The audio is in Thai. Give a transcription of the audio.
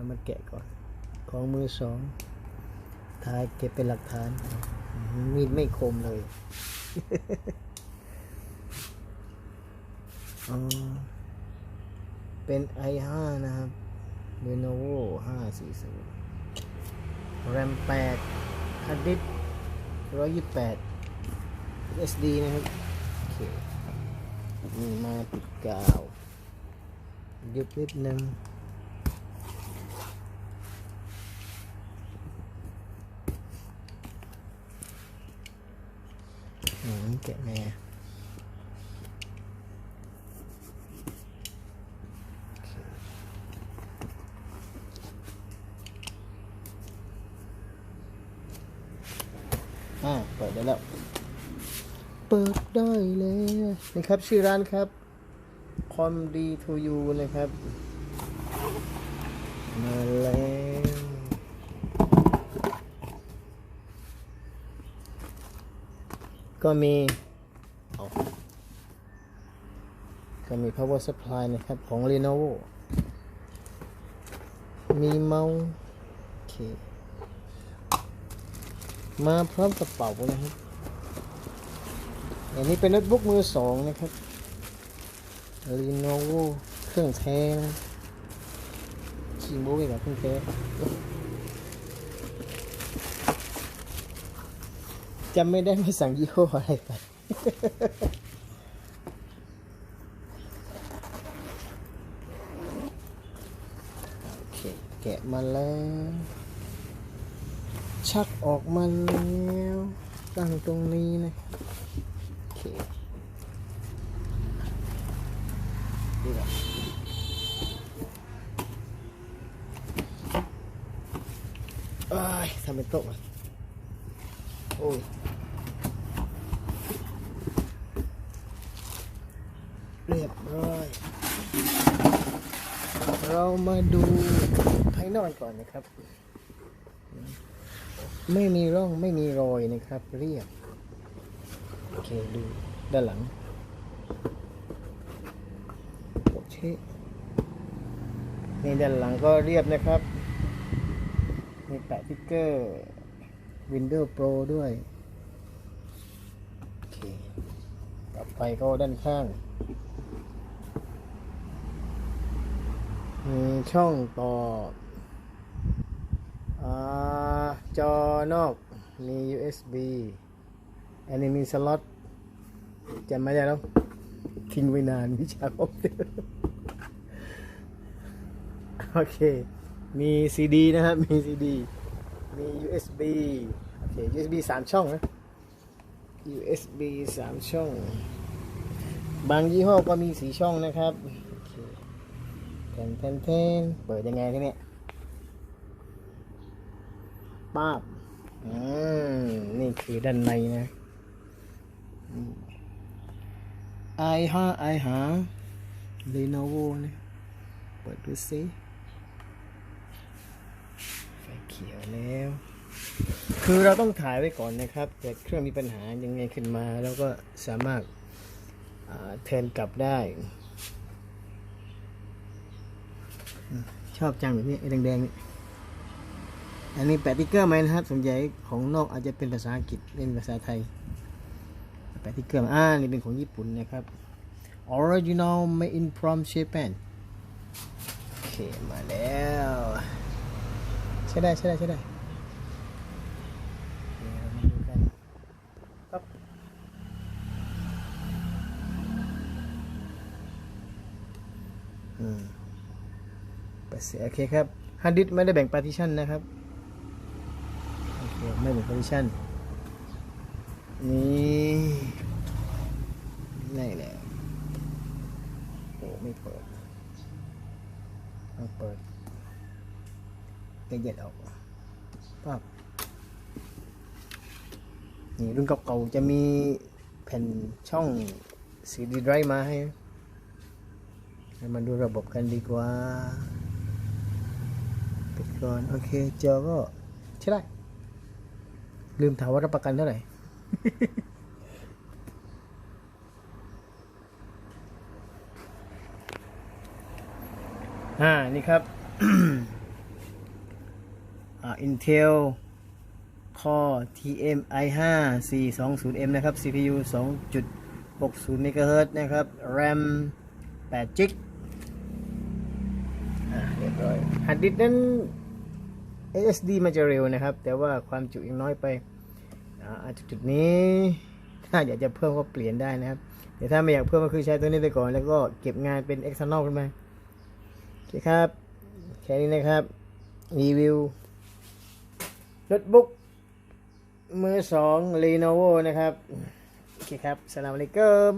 เอามาแกะก่อน ของมือสองถ่ายเก็บเป็นหลักฐาน มีดไม่คมเลยเป็น i5 นะครับ Lenovo 540 RAM 8 hard disk 128 SD นะครับ โอเค นี่มาติดกาวยุบนิดนึง อืม แกะแม่โอเคอ่าเปิดได้แล้ว เปิดได้เลยนี่ครับ ชื่อร้านครับคอมดีทูยูนะครับ มาแล้ว ก็มี ก็มี power supply นะครับ ของ Lenovo มีเมาส์โอเค มาพร้อมกระเป๋านะครับ อันนี้เป็นโน้ตบุ๊กมือสองนะครับ Lenovo เครื่องแท้นะชิมโบ้ยกับเครื่องแท้ จำไม่ได้ไม่สั่งยี่ห้ออะไรไปโอเคแกะมาแล้ว ชักออกมาแล้ว ตั้งตรงนี้นะโอเคนี่แหละเอ้ยทำเป็นโต๊ะอะ โอ้ยเรียบร้อย เรามาดูภายนอกก่อนนะครับ ไม่มีร่องไม่มีรอยนะครับ เรียบ โอเคดูด้านหลัง โอเคนี่ด้านหลังก็เรียบนะครับ มีแปะติ๊กเกอร์ Windows Pro ด้วยโอเคต่อไปก็ด้านข้าง มีช่องต่ออาจอนอก มี USB อันนี้มีสล็อตจำไม่ได้แล้ว ทิ้งไว้นานวิชาคอมพิวเตอร์โอเค มี CD นะครับ มี CD มี USB โอเค USB สามช่องนะ USB สามช่อง บางยี่ห้อก็มีสีช่องนะครับโอเคแทนแทนแทนเปิดยังไงทีเนี่ยป้าบอืมนี่คือด้านในนะไอฮะไอหา Lenovo นะเปิดดูสิ ขียวแล้ว คือเราต้องถ่ายไว้ก่อนนะครับเกิดเครื่องมีปัญหายังไงขึ้นมาแล้วก็สามารถเทินกลับได้ ชอบจังแบบนี้ไอ้แดงๆนี่อันนี้แปะติ๊กเกอร์ไหมนะครับส่วนใหญ่ของนอกอาจจะเป็นภาษาอังกฤษเล่นภาษาไทยแปะติ๊กเกอร์อ่านี่เป็นของญี่ปุ่นนะครับ original made in from Japan โอเคมาแล้ว ใช่ได้ใช่ได้ใช่ได้เดี๋ยวมาดูกันปั๊บอืมเปิเสียโอเคครับฮาร์ดดิสก์ไม่ได้แบ่งปาร์ติชันนะครับ โอเค ไม่แบ่งปาร์ติชันนี่นี่แหละโอ้ไม่เปิดต้องเปิด เย็ดออกปั๊บนี่รุ่นเก่าๆจะมีแผ่นช่องซีดีไดร์มาให้มาดูระบบกันดีกว่าปิดก่อนโอเคจอก็ใช่ได้ ลืมถามว่ารับประกันเท่าไหร่อ่า นี่ครับ Intel Core TM i5 420M นะครับ CPU 2.60 MHz นะครับ RAM 8 GB อ่าเรียบร้อยฮาร์ดดิสนั้น SSD มันจะเร็วนะครับ แต่ว่าความจุยังน้อยไปอ่าอาจจะจุดนี้ ถ้าอยากจะเพิ่มก็เปลี่ยนได้นะครับแต่ถ้าไม่อยากเพิ่มก็คือใช้ตัวนี้ไปก่อน แล้วก็เก็บงานเป็น external ขึ้นมาโอเคครับ แค่นี้นะครับ รีวิว โน้ตบุ๊กมือสอง Lenovo นะครับ โอเคครับสลามอะลัยกุม